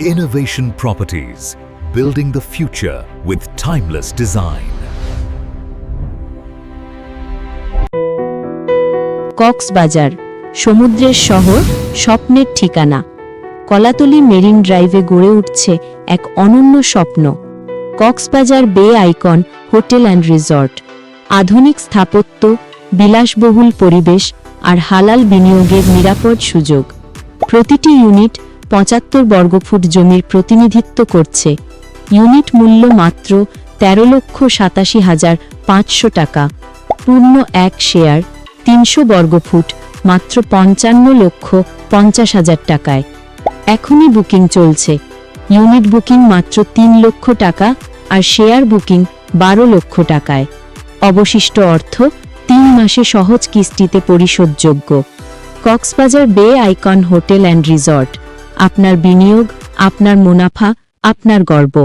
Innovation Properties, building the future with timeless design. Cox's Bazar সমুদ্রের শহর স্বপ্নের ঠিকানা। কলাতলি মেরিন ড্রাইভে গড়ে উঠছে এক অনন্য স্বপ্ন। কক্সবাজার বে আইকন হোটেল অ্যান্ড রিসর্ট। আধুনিক স্থাপত্য বিলাসবহুল পরিবেশ আর হালাল বিনিয়োগের নিরাপদ সুযোগ। প্রতিটি ইউনিট পঁচাত্তর বর্গফুট জমির প্রতিনিধিত্ব করছে। ইউনিট মূল্য মাত্র তেরো লক্ষ সাতাশি হাজার পাঁচশো টাকা। পূর্ণ এক শেয়ার তিনশো বর্গফুট মাত্র পঞ্চান্ন লক্ষ পঞ্চাশ হাজার টাকায়। এখনই বুকিং চলছে। ইউনিট বুকিং মাত্র তিন লক্ষ টাকা আর শেয়ার বুকিং বারো লক্ষ টাকায়। অবশিষ্ট অর্থ তিন মাসে সহজ কিস্তিতে পরিশোধযোগ্য। কক্সবাজার বে আইকন হোটেল অ্যান্ড রিসর্ট। আপনার বিনিয়োগ আপনার মুনাফা আপনার গর্ব।